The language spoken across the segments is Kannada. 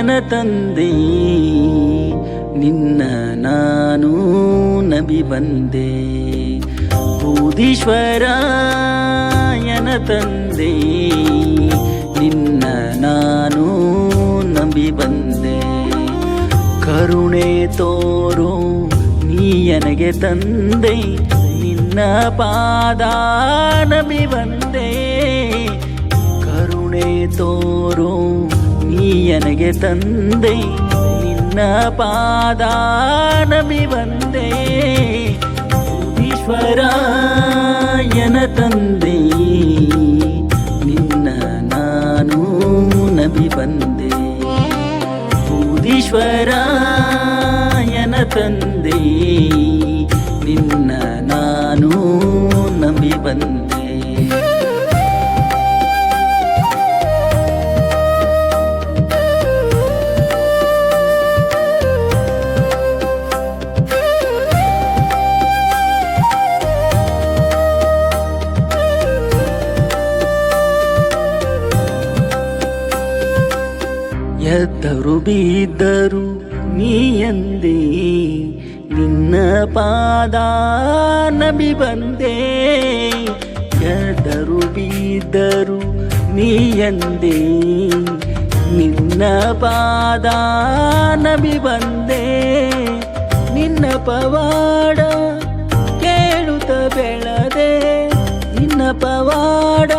ಬೂದೀಶ್ವರಾಯನ ತಂದೆ, ನಿನ್ನ ನಾನು ನಬಿ ಬಂದೆ. ಬೂದೀಶ್ವರಾಯನ ತಂದೆ, ನಿನ್ನ ನಾನು ನಂಬಿ ಬಂದೆ. ಕರುಣೆ ತೋರು ನೀ ನನಗೆ ತಂದೆ, ನಿನ್ನ ಪಾದ ನಂಬಿ ಬಂದೆ. ಕರುಣೆ ತೋರೋ ನನಗೆ ತಂದೆ, ನಿನ್ನ ಪಾದ ನಮಿ ಬಂದೆ. ಈಶ್ವರಾಯನ ತಂದೆ, ನಿನ್ನ ನಾನು ನಬಿ ಬಂದೆ. ಬೂದೀಶ್ವರಾಯನ ತಂದೆ, ನಿನ್ನ ನಾನು ನಂಬಿ ಬಂದೆ. ಎದ್ದರು ಬಿದ್ದರು ನೀ ಎಂದೇ ನಿನ್ನ ಪಾದ ನಬಿ ಬಂದೆ. ಎದ್ದರು ಬಿದ್ದರು ನೀ ಎಂದೇ ನಿನ್ನ ಪಾದ ನಬಿ ಬಂದೆ. ನಿನ್ನ ಪವಾಡ ಕೇಳುತ್ತ ಬೆಳದೆ, ನಿನ್ನ ಪವಾಡ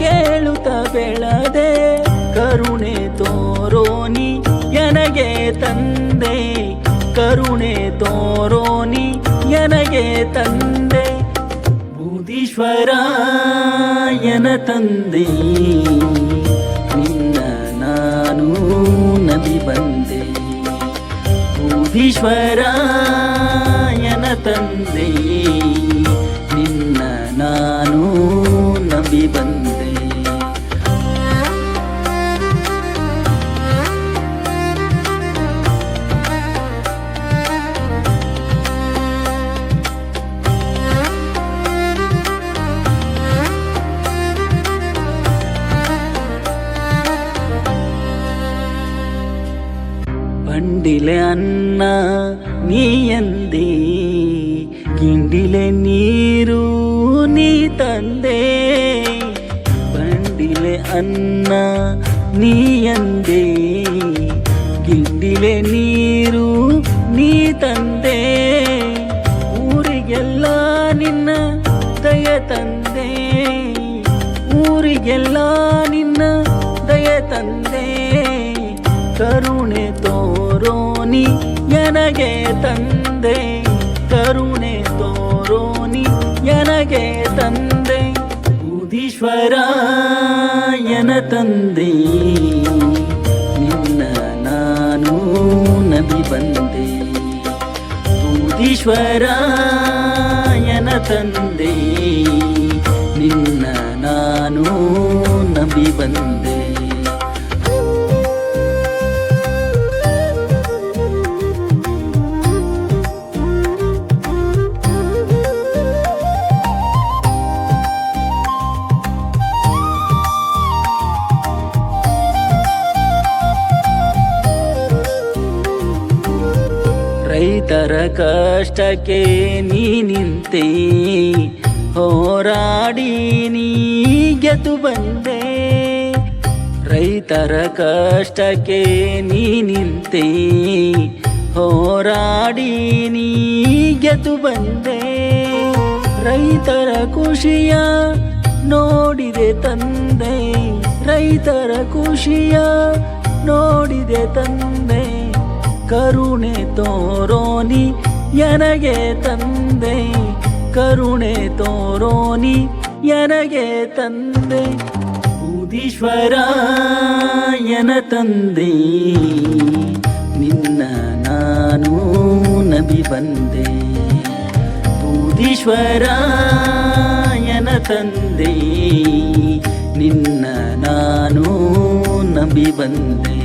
ಕೇಳುತ್ತ ಬೆಳದೆ. ಕರುಣೆ ನನಗೆ ತಂದೆ, ಕರುಣೆ ತೋರೋನಿ ನನಗೆ ತಂದೆ. ಬೂದೀಶ್ವರಾಯನ ತಂದೆ, ನಿನ್ನ ನಾನು ನಬಿ ಬಂದೆ. ಬೂದೀಶ್ವರಾಯನ ತಂದೆ, ನಿನ್ನ ನಾನು ಬಂಡಿಲೆ ಅನ್ನ ನೀಯಂದೆ ಗಿಂಡಿಲೆ ನೀರು ನೀ ತಂದೆ ಬಂಡಿಲೆ ಅನ್ನ ನೀಯಂದೆ ಗಿಂಡಿಲೆ ನೀರು ನೀ ತಂದೆ ಊರಿಗೆಲ್ಲ ನಿನ್ನ ದಯ ತಂದೆ ಊರಿಗೆಲ್ಲ ನಿನ್ನ ದಯ ತಂದೆ ಕರುಣೆ ತೋರೋನಿ ನನಗೆ ತಂದೆ. ಕರುಣೆ ತೋರೋನಿ ನನಗೆ ತಂದೆ. ಬೂದೀಶ್ವರಾಯನ ತಂದೆ. ನಿನ್ನ ನಾನು ನದಿ ಬಂದೆ. ಬೂದೀಶ್ವರಾಯನ ತಂದೆ. ನಿನ್ನ ನಾನು ನಂಬಿ ಬಂದೆ. ಕಷ್ಟಕ್ಕೆ ನೀ ನಿಂತೆ, ಹೋರಾಡಿ ನೀ ಗೆದ್ದು ಬಂದೆ. ರೈತರ ಕಷ್ಟಕ್ಕೆ ನೀ ನಿಂತೆ, ಹೋರಾಡಿ ನೀ ಗೆದ್ದು ಬಂದೆ. ರೈತರ ಖುಷಿಯ ನೋಡಿದೆ ತಂದೆ, ರೈತರ ಖುಷಿಯ ನೋಡಿದೆ ತಂದೆ. ಕರುಣೆ ತೋರೋನಿ ನನಗೆ ತಂದೆ. ಕರುಣೆ ತೋರೋನಿ ನನಗೆ ತಂದೆ. ಬೂದೀಶ್ವರಾಯನ ತಂದೆ. ನಿನ್ನ ನಾನು ನಬಿ ಬಂದೆ. ಬೂದೀಶ್ವರಾಯನ ತಂದೆ. ನಿನ್ನ ನಾನು ನಬಿ ಬಂದೆ.